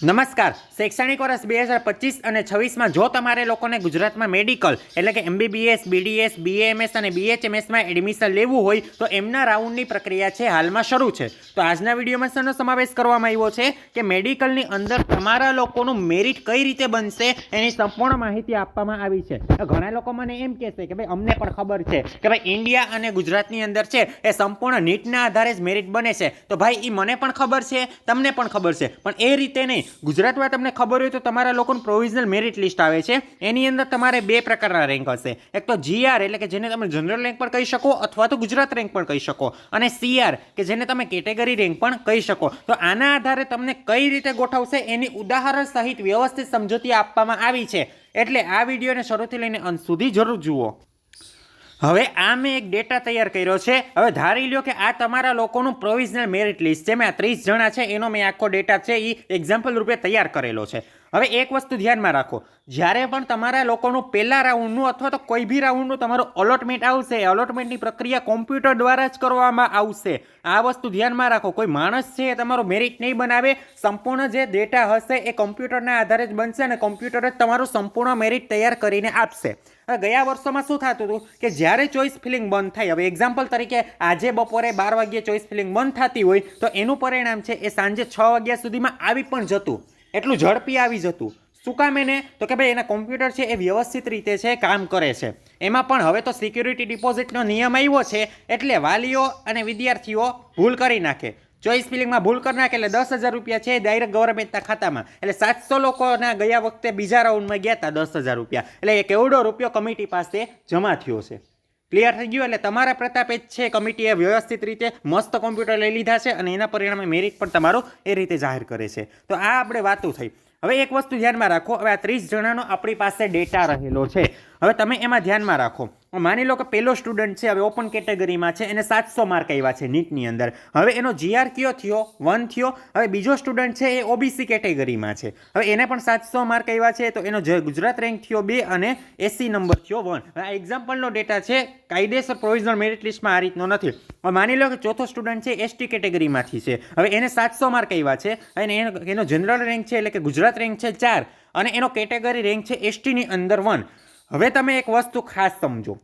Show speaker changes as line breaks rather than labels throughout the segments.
નમસ્કાર. શૈક્ષણિક વર્ષ બે હજાર પચીસ અને છવ્વીસમાં જો તમારે લોકોને ગુજરાતમાં મેડિકલ એટલે કે એમબીબીએસ બીડીએસ બીએમએસ અને બીએચએમએસમાં એડમિશન લેવું હોય તો એમના રાઉન્ડની પ્રક્રિયા છે હાલમાં શરૂ છે. તો આજના વિડીયોમાં શેનો સમાવેશ કરવામાં આવ્યો છે કે મેડિકલની અંદર તમારા લોકોનું મેરિટ કઈ રીતે બનશે એની સંપૂર્ણ માહિતી આપવામાં આવી છે. ઘણા લોકો મને એમ કહેશે કે ભાઈ, અમને પણ ખબર છે કે ભાઈ, ઇન્ડિયા અને ગુજરાતની અંદર છે એ સંપૂર્ણ નીટના આધારે જ મેરિટ બને છે. તો ભાઈ એ મને પણ ખબર છે? તમને પણ ખબર છે. પણ એ રીતે નહીં. ગુજરાતમાં તમને ખબર હોય તો તમારા લોકોનું પ્રોવિઝનલ મેરિટ લિસ્ટ આવે છે. એની અંદર તમારે બે પ્રકારના રેન્ક હશે. એક તો જીઆર એટલે કે જેને તમે જનરલ રેન્ક પણ કહી શકો અથવા તો ગુજરાત રેન્ક પણ કહી શકો. અને સીઆર કે જેને તમે કેટેગરી રેન્ક પણ કહી શકો. તો આના આધારે તમને કઈ રીતે ગોઠવશે એની ઉદાહરણ સહિત વ્યવસ્થિત સમજૂતી આપવામાં આવી છે. એટલે આ વિડીયોને શરૂથી લઈને અંત સુધી જરૂર જુઓ. હવે આ મેં એક ડેટા તૈયાર કર્યો છે. હવે ધારી લ્યો કે આ તમારા લોકોનું પ્રોવિઝનલ મેરિટ લિસ્ટ છે. મેં આ ત્રીસ જણા છે, એનો મેં આખો ડેટા છે એ એક્ઝામ્પલ રૂપે તૈયાર કરેલો છે. હવે એક વસ્તુ ધ્યાનમાં રાખો. જ્યારે પણ તમારા લોકોનું પહેલા રાઉન્ડનું અથવા તો કોઈ બી રાઉન્ડનું તમારું અલોટમેન્ટ આવશે અલોટમેન્ટની પ્રક્રિયા કોમ્પ્યુટર દ્વારા જ કરવામાં આવશે. આ વસ્તુ ધ્યાનમાં રાખો. કોઈ માણસ છે એ તમારું મેરિટ નહીં બનાવે, સંપૂર્ણ જે ડેટા હશે એ કોમ્પ્યુટરના આધારે જ બનશે અને કોમ્પ્યુટર જ તમારું સંપૂર્ણ મેરિટ તૈયાર કરીને આપશે. હવે ગયા વર્ષોમાં શું થતું હતું કે જ્યારે ચોઈસ ફિલિંગ બંધ થાય, હવે એક્ઝામ્પલ તરીકે આજે બપોરે બાર વાગ્યે ચોઈસ ફિલિંગ બંધ થતી હોય, તો એનું પરિણામ છે એ સાંજે છ વાગ્યા સુધીમાં આવી પણ જતું. એટલું ઝડપી આવી જતું. શું કામ એને? તો કે ભાઈ, એના કોમ્પ્યુટર છે એ વ્યવસ્થિત રીતે છે, કામ કરે છે. એમાં પણ હવે તો સિક્યુરિટી ડિપોઝિટનો નિયમ આવ્યો છે એટલે વાલીઓ અને વિદ્યાર્થીઓ ભૂલ કરી નાખે. ચોઈસ ફિલિંગમાં ભૂલ કરી નાખે એટલે દસ હજાર રૂપિયા છે ડાયરેક્ટ ગવર્મેન્ટના ખાતામાં. એટલે સાતસો લોકોના ગયા વખતે બીજા રાઉન્ડમાં ગયા હતા દસ હજાર રૂપિયા. એટલે એક એવડો રૂપિયો કમિટી પાસે જમા થયો છે. ક્લિયર થઈ ગયું? એટલે તમારા પ્રતાપે જ છે કમિટીએ વ્યવસ્થિત રીતે મસ્ત કોમ્પ્યુટર લઈ લીધા છે અને એના પરિણામે મેરિટ પણ તમારું એ રીતે જાહેર કરે છે. તો આ આપણે વાતો થઈ. હવે એક વસ્તુ ધ્યાનમાં રાખો, હવે આ ત્રીસ જણાનો આપણી પાસે ડેટા રહેલો છે. હવે તમે એમાં ધ્યાનમાં રાખો. માની લો કે પહેલો સ્ટુડન્ટ છે, હવે ઓપન કેટેગરીમાં છે, એને સાતસો માર્ક આવ્યા છે નીટની અંદર. હવે એનો જીઆર કયો થયો? વન થયો. હવે બીજો સ્ટુડન્ટ છે, એ ઓબીસી કેટેગરીમાં છે. હવે એને પણ સાતસો માર્ક આવ્યા છે, તો એનો ગુજરાત રેન્ક થયો બે અને એસી નંબર થયો વન. આ એક્ઝામ્પલનો ડેટા છે, કાયદેસર પ્રોવિઝનલ મેરિટ લિસ્ટમાં આ રીતનો નથી. હવે માની લો કે ચોથો સ્ટુડન્ટ છે, એસટી કેટેગરીમાંથી છે. હવે એને સાતસો માર્ક આવ્યા છે, અને એનો જનરલ રેન્ક છે, એટલે કે ગુજરાત રેન્ક છે ચાર અને એનો કેટેગરી રેન્ક છે એસટીની અંદર વન હવે તમે એક વસ્તુ ખાસ સમજો.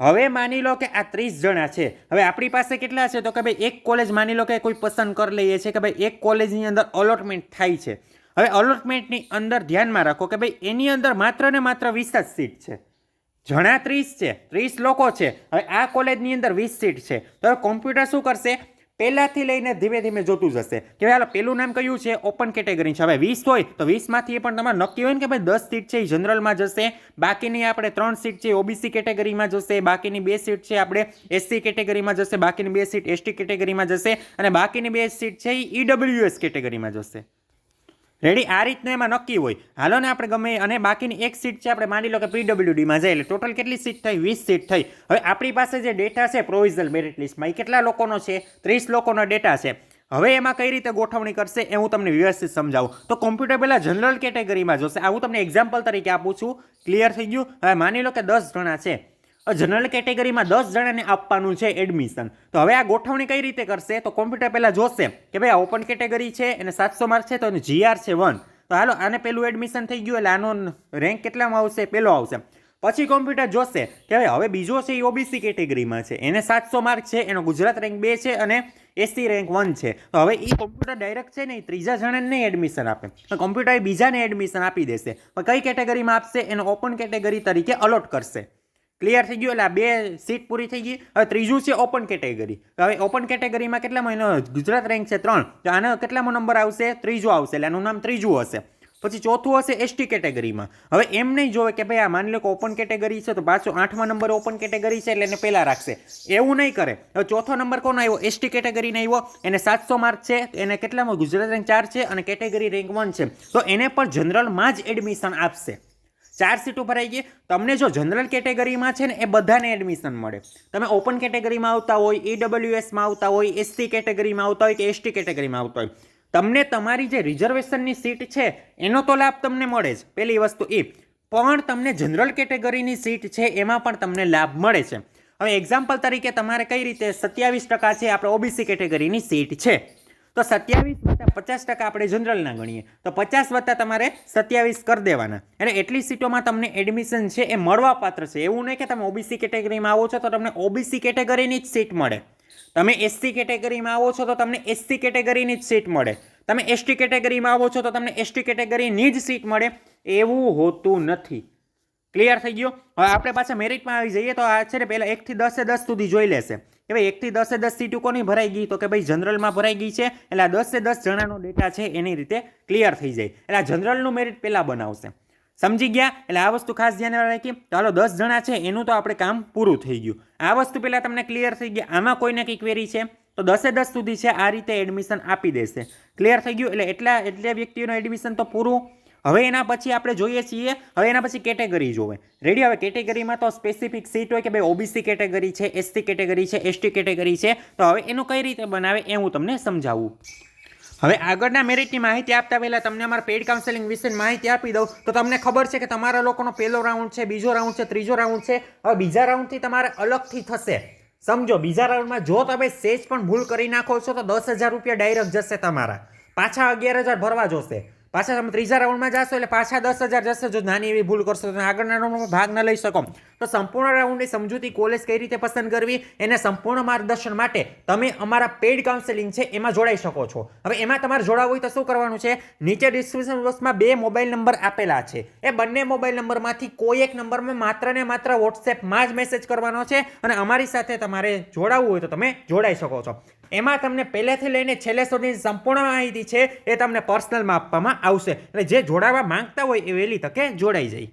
હવે માની લો કે આ ત્રીસ જણા છે. હવે આપણી પાસે કેટલા છે? તો કે ભાઈ એક કોલેજ માની લો કે કોઈ પસંદ કરી લઈએ છીએ કે ભાઈ એક કોલેજની અંદર અલોટમેન્ટ થાય છે. હવે અલોટમેન્ટની અંદર ધ્યાનમાં રાખો કે ભાઈ એની અંદર માત્ર ને માત્ર વીસ જ સીટ છે. જણા ત્રીસ છે. ત્રીસ લોકો છે. હવે આ કોલેજની અંદર વીસ સીટ છે. તો કોમ્પ્યુટર શું કરશે? પહેલાથી લઈને ધીમે ધીમે જોતું જશે કે હાલો, પેલું નામ કયું છે? ઓપન કેટેગરી છે. હવે વીસ હોય તો વીસમાંથી એ પણ તમારે નક્કી હોય ને કે ભાઈ દસ સીટ છે એ જનરલમાં જશે. બાકીની આપણે ત્રણ સીટ છે ઓબીસી કેટેગરીમાં જશે. બાકીની બે સીટ છે આપણે એસસી કેટેગરીમાં જશે. બાકીની બે સીટ એસટી કેટેગરીમાં જશે. અને બાકીની બે સીટ છે એ ઈડબ્લ્યુએસ કેટેગરીમાં જશે. રેડી આ રીતનું એમાં નક્કી હોય. હાલો ને આપણે ગમે અને બાકીની એક સીટ છે, આપણે માની લો કે પીડબ્લ્યુડીમાં જાય એટલે ટોટલ કેટલી સીટ થઈ? વીસ સીટ થઈ. હવે આપણી પાસે જે ડેટા છે પ્રોવિઝનલ મેરિટ લિસ્ટમાં એ કેટલા લોકોનો છે? ત્રીસ લોકોનો ડેટા છે. હવે એમાં કઈ રીતે ગોઠવણી કરશે એ હું તમને વ્યવસ્થિત સમજાવું. તો કોમ્પ્યુટર પહેલાં જનરલ કેટેગરીમાં જોશે. આ હું તમને એક્ઝામ્પલ તરીકે આપું છું. ક્લિયર થઈ ગયું? હવે માની લો કે દસ જણા છે. જનરલ કેટેગરીમાં દસ જણાને આપવાનું છે એડમિશન તો હવે આ ગોઠવણી કઈ રીતે કરશે? તો કોમ્પ્યુટર પહેલાં જોશે કે ભાઈ આ ઓપન કેટેગરી છે, એને સાતસો માર્ક છે, તો એનું જીઆર છે વન તો હાલો, આને પેલું એડમિશન થઈ ગયું, એટલે આનો રેન્ક કેટલામાં આવશે? પેલો આવશે. પછી કોમ્પ્યુટર જોશે કે ભાઈ હવે બીજો છે એ ઓબીસી કેટેગરીમાં છે. એને સાતસો માર્ક છે, એનો ગુજરાત રેન્ક બે છે અને એસસી રેન્ક વન છે. તો હવે એ કોમ્પ્યુટર ડાયરેક્ટ છે ને એ ત્રીજા જણાને નહીં એડમિશન આપે. કોમ્પ્યુટર એ બીજાને એડમિશન આપી દેશે. પણ કઈ કેટેગરીમાં આપશે? એને ઓપન કેટેગરી તરીકે અલોટ કરશે. ક્લિયર થઈ ગયું એટલે આ બે સીટ પૂરી થઈ ગઈ. હવે ત્રીજું છે ઓપન કેટેગરી હવે ઓપન કેટેગરીમાં કેટલામાં એનો ગુજરાત રેન્ક છે ત્રણ. તો આનો કેટલામો નંબર આવશે? ત્રીજો આવશે. એટલે આનું નામ ત્રીજું હશે. પછી ચોથું હશે એસટી કેટેગરીમાં હવે એમ નહીં જોવે કે ભાઈ આ માની લો કે ઓપન કેટેગરી છે, તો પાછો આઠમા નંબર ઓપન કેટેગરી છે એટલે એને પહેલાં રાખશે. એવું નહીં કરે. હવે ચોથો નંબર કોનો આવ્યો? એસટી કેટેગરીને આવ્યો. એને સાતસો માર્ક છે. એને કેટલામાં? ગુજરાત રેન્ક ચાર છે અને કેટેગરી રેન્ક વન છે. તો એને પણ જનરલમાં જ એડમિશન આપશે. ચાર સીટો ભરાઈ ગઈ. તમને જો જનરલ કેટેગરીમાં છે ને, એ બધાને એડમિશન મળે. તમે ઓપન કેટેગરીમાં આવતા હોય ઈડબ્લ્યુએસમાં આવતા હોય એસસી કેટેગરીમાં આવતા હોય કે એસટી કેટેગરીમાં આવતા હોય. તમને તમારી જે રિઝર્વેશનની સીટ છે, એનો તો લાભ તમને મળે જ. પહેલી વસ્તુ એ. પણ તમને જનરલ કેટેગરીની સીટ છે, એમાં પણ તમને લાભ મળે છે. હવે એક્ઝામ્પલ તરીકે તમારે કઈ રીતે, સત્યાવીસ ટકા છે આપણે ઓબીસી કેટેગરીની સીટ છે. તો સત્યાવીસ વત્તા પચાસ ટકા આપણે જનરલના ગણીએ. તો પચાસ વત્તા તમારે સત્યાવીસ કરી દેવાના. અને એટલી સીટોમાં તમને એડમિશન છે એ મળવાપાત્ર છે. એવું નહીં કે તમે ઓબીસી કેટેગરીમાં આવો છો તો તમને ઓબીસી કેટેગરીની જ સીટ મળે. તમે એસસી કેટેગરીમાં આવો છો તો તમને એસસી કેટેગરીની જ સીટ મળે. તમે એસટી કેટેગરીમાં આવો છો તો તમને એસટી કેટેગરીની જ સીટ મળે. એવું હોતું નથી. ક્લિયર થઈ ગયો? હવે આપણે પાછા મેરિટમાં આવી જઈએ તો આ છે ને પહેલાં એકથી દસે દસ સુધી જોઈ લેશે. કે ભાઈ એકથી દસે દસ સીટો કોની ભરાઈ ગઈ? તો કે ભાઈ જનરલમાં ભરાઈ ગઈ છે. એટલે આ દસે દસ જણાનો ડેટા છે એની રીતે ક્લિયર થઈ જાય. એટલે આ જનરલનું મેરિટ પહેલાં બનાવશે. સમજી ગયા? એટલે આ વસ્તુ ખાસ ધ્યાન રાખી. ચાલો દસ જણા છે, એનું તો આપણે કામ પૂરું થઈ ગયું. આ વસ્તુ પહેલાં તમને ક્લિયર થઈ ગયા આમાં કોઈને કંઈ ક્વેરી છે? તો દસે દસ સુધી છે, આ રીતે એડમિશન આપી દેશે. ક્લિયર થઈ ગયું? એટલે એટલા, એટલે વ્યક્તિઓનું એડમિશન તો પૂરું. હવે એના પછી આપણે જોઈએ છીએ, હવે એના પછી કેટેગરી જોવે. રેડી હવે કેટેગરીમાં તો સ્પેસિફિક સીટ હોય કે ભાઈ ઓબીસી કેટેગરી છે એસટી કેટેગરી છે એસટી કેટેગરી છે, તો હવે એનું કઈ રીતે બનાવે એ હું તમને સમજાવું. હવે આગળના મેરિટની માહિતી આપતા પહેલાં તમને અમારા પેઇડ કાઉન્સેલિંગ વિશે માહિતી આપી દઉં. તો તમને ખબર છે કે તમારા લોકોનો પહેલો રાઉન્ડ છે, બીજો રાઉન્ડ છે, ત્રીજો રાઉન્ડ છે. હવે બીજા રાઉન્ડથી તમારે અલગથી થશે. સમજો, બીજા રાઉન્ડમાં જો તમે સેજ પણ ભૂલ કરી નાખો છો, તો દસ હજાર રૂપિયા ડાયરેક્ટ જશે તમારા. પાછા અગિયાર હજાર ભરવા જોશે. પાછા તમે ત્રીજા રાઉન્ડમાં જશો એટલે પાછા દસ હજાર જશે. જો નાની એવી ભૂલ કરશો તો આગળના રાઉન્ડમાં ભાગ ન લઈ શકો. તો સંપૂર્ણ રાઉન્ડની સમજૂતી કોલેજ કઈ રીતે પસંદ કરવી? એને સંપૂર્ણ માર્ગદર્શન માટે તમે અમારા પેઇડ કાઉન્સેલિંગ છે એમાં જોડાઈ શકો છો. હવે એમાં તમારે જોડાવવું હોય તો શું કરવાનું છે? નીચે ડિસ્ક્રિપ્શન બોક્સમાં બે મોબાઈલ નંબર આપેલા છે. એ બંને મોબાઈલ નંબરમાંથી કોઈ એક નંબરમાં માત્ર ને માત્ર વોટ્સએપમાં જ મેસેજ કરવાનો છે અને અમારી સાથે તમારે જોડાવવું હોય તો તમે જોડાઈ શકો છો. એમાં તમને પહેલેથી લઈને છેલ્લે સુધીની સંપૂર્ણ માહિતી છે એ તમને પર્સનલમાં આપવામાં આવશે. એટલે જે જોડાવા માંગતા હોય એ વહેલી તકે જોડાઈ જાય.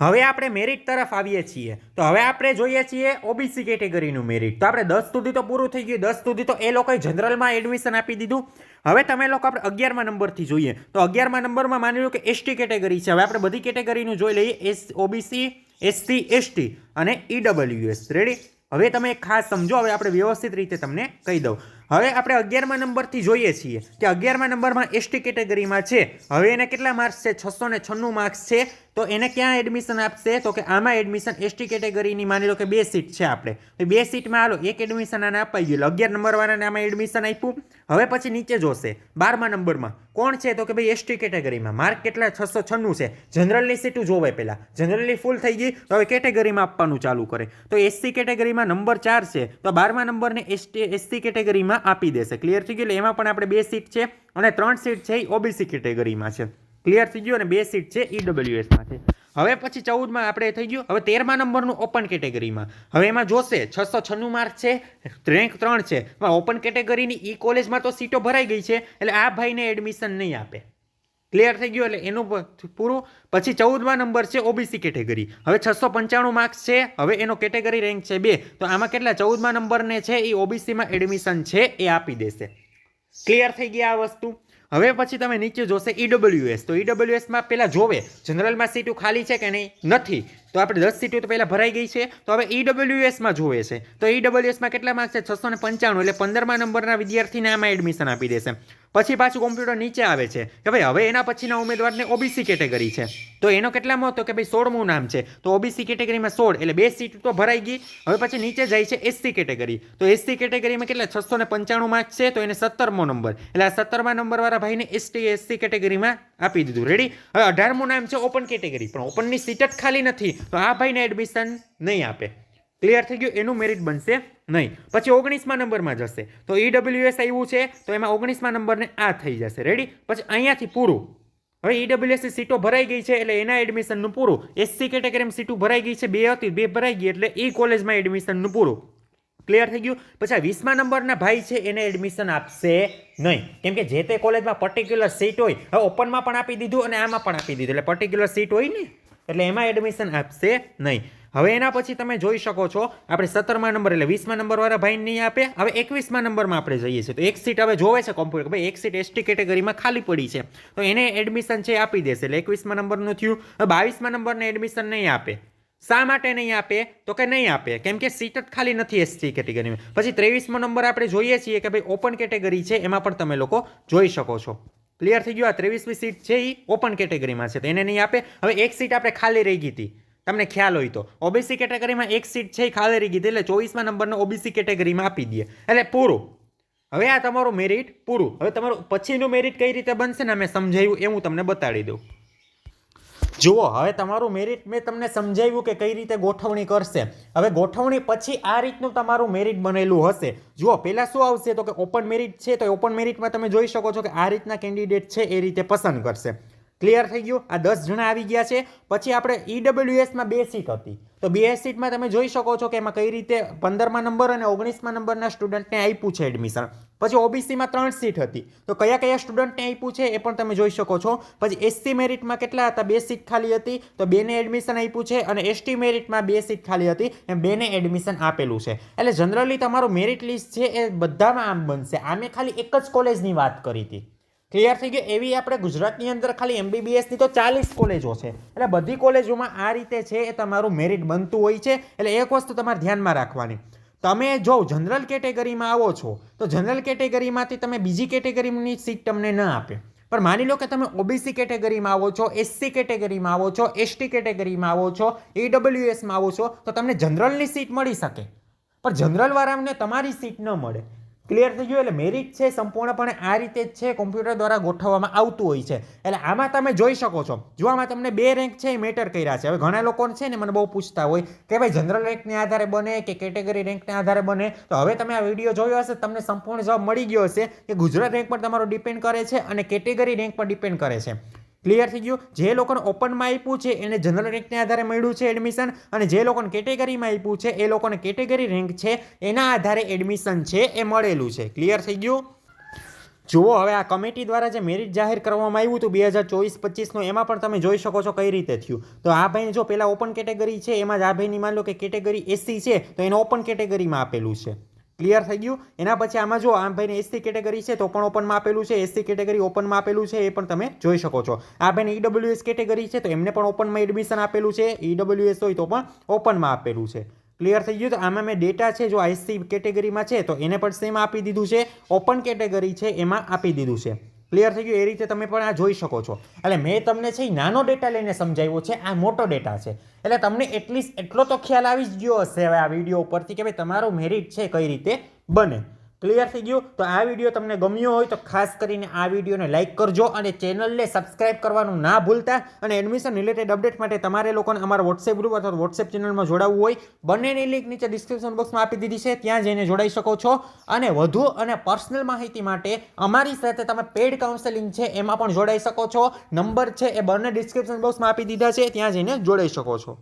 હવે આપણે મેરિટ તરફ આવીએ છીએ. તો હવે આપણે જોઈએ છીએ ઓબીસી કેટેગરીનું મેરિટ તો આપણે દસ સુધી તો પૂરું થઈ ગયું. દસ સુધી તો એ લોકોએ જનરલમાં એડમિશન આપી દીધું. હવે તમે લોકો આપણે અગિયારમા નંબરથી જોઈએ. તો અગિયારમા નંબરમાં માની લો કે એસટી કેટેગરી છે. હવે આપણે બધી કેટેગરીનું જોઈ લઈએ. એસ ઓબીસી એસસી એસટી અને ઈડબલ્યુએસ રેડી હવે તમે ખાસ સમજો, હવે આપણે વ્યવસ્થિત રીતે તમને કહી દઉં. હવે આપણે અગિયારમા નંબરથી જોઈએ છીએ કે અગિયારમા નંબરમાં એસટી કેટેગરીમાં છે. હવે એને કેટલા માર્ક્સ છે? છસો ને છન્નું માર્ક્સ છે. તો એને ક્યાં એડમિશન આપશે? તો કે આમાં એડમિશન એસટી કેટેગરીની માની લો કે બે સીટ છે આપણે. તો બે સીટમાં હાલો, એક એડમિશન આને અપાઈ ગયું અગિયાર નંબરવાળાને આમાં એડમિશન આપ્યું. હવે પછી નીચે જોશે. બારમા નંબરમાં કોણ છે? તો કે ભાઈ એસટી કેટેગરીમાં માર્ક કેટલા? છસો છન્નું છે. જનરલની સીટું જોવે પહેલાં. જનરલી ફૂલ થઈ ગઈ. તો હવે કેટેગરીમાં આપવાનું ચાલુ કરે. તો એસસી કેટેગરીમાં નંબર ચાર છે. તો બારમા નંબરને એસટી એસસી કેટેગરીમાં આપી દેશે. ક્લિયર થઈ ગયું? એટલે એમાં પણ આપણે બે સીટ છે અને ત્રણ સીટ છે એ ઓબીસી કેટેગરીમાં છે. ક્લિયર થઈ ગયું અને બે સીટ છે ઈડબ્લ્યુએસમાં છે હવે પછી ચૌદમાં આપણે થઈ ગયું. હવે તેરમા નંબરનું ઓપન કેટેગરીમાં હવે એમાં જોશે, છસો છન્નું માર્ક છે રેન્ક ત્રણ છે. ઓપન કેટેગરીની ઈ કોલેજમાં તો સીટો ભરાઈ ગઈ છે, એટલે આ ભાઈને એડમિશન નહીં આપે. ક્લિયર થઈ ગયું, એટલે એનું પૂરું. પછી ચૌદમા નંબર છે ઓબીસી કેટેગરી હવે છસો પંચાણું માર્ક્સ છે, હવે એનો કેટેગરી રેન્ક છે બે. તો આમાં કેટલા? ચૌદમા નંબરને છે એ ઓબીસીમાં એડમિશન છે, એ આપી દેશે. ક્લિયર થઈ ગયા આ વસ્તુ. હવે પછી તમે નીચે જોશે ઈડબ્લ્યુએસ તો ઈડબ્લ્યુએસમાં પહેલાં જોવે. જનરલમાં સીટો ખાલી છે કે નહીં? નથી. તો આપણે દસ સીટો તો પહેલાં ભરાઈ ગઈ છે. તો હવે ઈડબ્લ્યુએસમાં જોવે છે. તો ઈડબ્લ્યુએસમાં કેટલા માર્ક્સ છે? છસો ને પંચાણું. એટલે પંદરમા નંબરના વિદ્યાર્થીને આમાં એડમિશન આપી દેશે. પછી પાછું કોમ્પ્યુટર નીચે આવે છે કે ભાઈ હવે એના પછીના ઉમેદવારને ઓબીસી કેટેગરી છે. તો એનો કેટલામાં હતો કે ભાઈ સોળમું નામ છે. તો ઓબીસી કેટેગરીમાં સોળ. એટલે બે સીટ તો ભરાઈ ગઈ. હવે પછી નીચે જાય છે એસસી કેટેગરી તો એસસી કેટેગરીમાં કેટલા? છસો ને પંચાણું માર્ક્સ છે. તો એને સત્તરમો નંબર. એટલે આ સત્તરમા નંબરવાળા ભાઈને એસટી એસસી કેટેગરીમાં આપી દીધું. રેડી હવે અઢારમું નામ છે ઓપન કેટેગરી પણ ઓપનની સીટ જ ખાલી નથી. તો આ ભાઈને એડમિશન નહીં આપે. ક્લિયર થઈ ગયું? એનું મેરિટ બનશે નહીં. પછી ઓગણીસમા નંબરમાં જશે. તો ઈડબ્લ્યુએસ આવ્યું છે, તો એમાં ઓગણીસમા નંબરને આ થઈ જશે. રેડી પછી અહીંયાથી પૂરું. હવે ઈડબ્લ્યુએસની સીટો ભરાઈ ગઈ છે, એટલે એના એડમિશનનું પૂરું. એસસી કેટેગરીમાં સીટો ભરાઈ ગઈ છે, બે હતી, બે ભરાઈ ગઈ, એટલે એ કોલેજમાં એડમિશનનું પૂરું. ક્લિયર થઈ ગયું. પછી આ વીસમા નંબરના ભાઈ છે, એને એડમિશન આપશે નહીં. કેમ કે જે તે કોલેજમાં પર્ટિક્યુલર સીટ હોય, હવે ઓપનમાં પણ આપી દીધું અને આમાં પણ આપી દીધું. એટલે પર્ટિક્યુલર સીટ હોય ને, એટલે એમાં એડમિશન આપશે નહીં. હવે એના પછી તમે જોઈ શકો છો, આપણે સત્તરમા નંબર એટલે વીસમા નંબરવાળા ભાઈને નહીં આપે. હવે એકવીસમા નંબરમાં આપણે જઈએ છીએ. તો એક સીટ હવે જોવે છે કોમ્પ્યુટર ભાઈ, એક સીટ એસટી કેટેગરીમાં ખાલી પડી છે. તો એને એડમિશન છે આપી દેશે. એટલે એકવીસમા નંબરનું થયું. હવે બાવીસમા નંબરને એડમિશન નહીં આપે. શા માટે નહીં આપે? તો કે નહીં આપે. કેમ કે સીટ જ ખાલી નથી એસસી કેટેગરીમાં. પછી ત્રેવીસમો નંબર આપણે જોઈએ છીએ કે ભાઈ ઓપન કેટેગરી છે, એમાં પણ તમે લોકો જોઈ શકો છો. ક્લિયર થઈ ગયું? આ ત્રેવીસમી સીટ છે એ ઓપન કેટેગરીમાં છે, તો એને નહીં આપે. હવે એક સીટ આપણે ખાલી રહી ગઈ હતી. તમને ખ્યાલ હોય તો. ઓબીસી કેટેગરીમાં એક સીટ છે એ ખાલી રહી ગઈ હતી, એટલે ચોવીસમા નંબરને ઓબીસી કેટેગરીમાં આપી દઈએ. એટલે પૂરું. હવે આ તમારું મેરિટ પૂરું. હવે તમારું, પછીનું મેરિટ કઈ રીતે બનશે ને અમે સમજાવ્યું એ હું તમને બતાડી દઉં. જુઓ, હવે તમારું મેરિટ મેં તમને સમજાવ્યું કે કઈ રીતે ગોઠવણી કરશે. હવે ગોઠવણી પછી આ રીતનું તમારું મેરિટ બનેલું હશે. જુઓ, પહેલાં શું આવશે તો કે ઓપન મેરિટ છે, તો ઓપન મેરિટમાં તમે જોઈ શકો છો કે આ રીતના કેન્ડિડેટ છે એ રીતે પસંદ કરશે. ક્લિયર થઈ ગયું? આ દસ જણા આવી ગયા છે. પછી આપણે ઈડબ્લ્યુએસમાં બે સીટ હતી. તો બે સીટમાં તમે જોઈ શકો છો કે એમાં કઈ રીતે પંદરમા નંબર અને ઓગણીસમા નંબરના સ્ટુડન્ટને આપ્યું છે એડમિશન પછી ઓબીસીમાં ત્રણ સીટ હતી. તો કયા કયા સ્ટુડન્ટને આપ્યું છે એ પણ તમે જોઈ શકો છો. પછી એસસી મેરિટમાં કેટલા હતા? બે સીટ ખાલી હતી. તો બેને એડમિશન આપ્યું છે અને એસટી મેરિટમાં બે સીટ ખાલી હતી. એમ બેને એડમિશન આપેલું છે. એટલે જનરલી તમારું મેરિટ લિસ્ટ છે એ બધામાં આમ બનશે. આમે ખાલી એક જ કોલેજની વાત કરી હતી. ક્લિયર થઈ ગયું? એવી આપણે ગુજરાતની અંદર ખાલી એમબીબીએસની તો ચાલીસ કોલેજો છે. એટલે બધી કોલેજોમાં આ રીતે છે એ તમારું મેરિટ બનતું હોય છે. એટલે એક વસ્તુ તમારે ધ્યાનમાં રાખવાની. તમે જો જનરલ કેટેગરીમાં આવો છો, તો જનરલ કેટેગરીમાંથી તમે બીજી કેટેગરીની સીટ તમને ન આપે. પણ માની લો કે તમે ઓબીસી કેટેગરીમાં આવો છો, એસસી કેટેગરીમાં આવો છો, એસટી કેટેગરીમાં આવો છો ઈડબ્લ્યુએસમાં આવો છો, તો તમને જનરલની સીટ મળી શકે. પણ જનરલવાળાને તમારી સીટ ન મળે. ક્લિયર થઈ ગયું એટલે મેરિટ છે સંપૂર્ણપણે આ રીતે જ છે કોમ્પ્યુટર દ્વારા ગોઠવવામાં આવતું હોય છે. એટલે આમાં તમે જોઈ શકો છો. જો આમાં તમને બે રેન્ક છે એ મેટર કર્યા છે. હવે ઘણા લોકો છે ને મને બહુ પૂછતા હોય કે ભાઈ જનરલ રેન્કને આધારે બને કે કેટેગરી રેન્કને આધારે બને? તો હવે તમે આ વીડિયો જોયો હશે, તમને સંપૂર્ણ જવાબ મળી ગયો હશે કે ગુજરાત રેન્ક પર તમારો ડિપેન્ડ કરે છે અને કેટેગરી રેન્ક પર ડિપેન્ડ કરે છે. ક્લિયર થઈ ગયું? જે લોકોને ઓપનમાં આપ્યું છે, એને જનરલ રેન્કને આધારે મળ્યું છે એડમિશન અને જે લોકોને કેટેગરીમાં આપ્યું છે, એ લોકોને કેટેગરી રેન્ક છે, એના આધારે એડમિશન છે, એ મળેલું છે. ક્લિયર થઈ ગયું? જુઓ, હવે આ કમિટી દ્વારા જે મેરિટ જાહેર કરવામાં આવ્યું હતું, બે હજાર ચોવીસ પચીસનું, એમાં પણ તમે જોઈ શકો છો કઈ રીતે થયું. તો આ ભાઈને જો પહેલાં ઓપન કેટેગરી છે, એમાં જ આ ભાઈની માન લો કે કેટેગરી એસી છે, તો એને ઓપન કેટેગરીમાં આપેલું છે. ક્લિયર થઈ ગયું. એના પછી આમાં જો આમ ભાઈને એસસી કેટેગરી છે, તો પણ ઓપનમાં આપેલું છે. એસસી કેટેગરી ઓપનમાં આપેલું છે, એ પણ તમે જોઈ શકો છો. આ ભાઈને ઈડબ્લ્યુએસ કેટેગરી છે, તો એમને પણ ઓપનમાં એડમિશન આપેલું છે. ઈડબ્લ્યુએસ હોય તો પણ ઓપનમાં આપેલું છે. ક્લિયર થઈ ગયું? તો આમાં મેં ડેટા છે, જો આઈસી કેટેગરીમાં છે, તો એને પણ સેમ આપી દીધું છે. ઓપન કેટેગરી છે, એમાં આપી દીધું છે. ક્લિયર થઈ ગયું? એ રીતે તમે પણ આ જોઈ શકો છો. એટલે મેં તમને છે નાનો ડેટા લઈને સમજાવ્યો છે, આ મોટો ડેટા છે. એટલે તમને એટલીસ્ટ એટલો તો ખ્યાલ આવી જ ગયો હશે હવે આ વીડિયો ઉપરથી કે ભાઈ તમારું મેરિટ છે કઈ રીતે બને. ક્લિયર થઈ ગયું? તો આ વીડિયો તમને ગમ્યો હોય તો ખાસ કરીને આ વિડીયોને લાઇક કરજો અને ચેનલને સબસ્ક્રાઇબ કરવાનું ના ભૂલતા અને એડમિશન રિલેટેડ અપડેટ માટે તમારે લોકોને અમારા વોટ્સએપ ગ્રુપ અથવા વોટ્સએપ ચેનલમાં જોડાવવું હોય, બંનેની લિંક નીચે ડિસ્ક્રિપ્શન બોક્સમાં આપી દીધી છે, ત્યાં જઈને જોડાઈ શકો છો. અને વધુ અને પર્સનલ માહિતી માટે અમારી સાથે તમે પેડ કાઉન્સેલિંગ છે, એમાં પણ જોડાઈ શકો છો. નંબર છે એ બંને ડિસ્ક્રિપ્શન બોક્સમાં આપી દીધા છે, ત્યાં જઈને જોડાઈ શકો છો.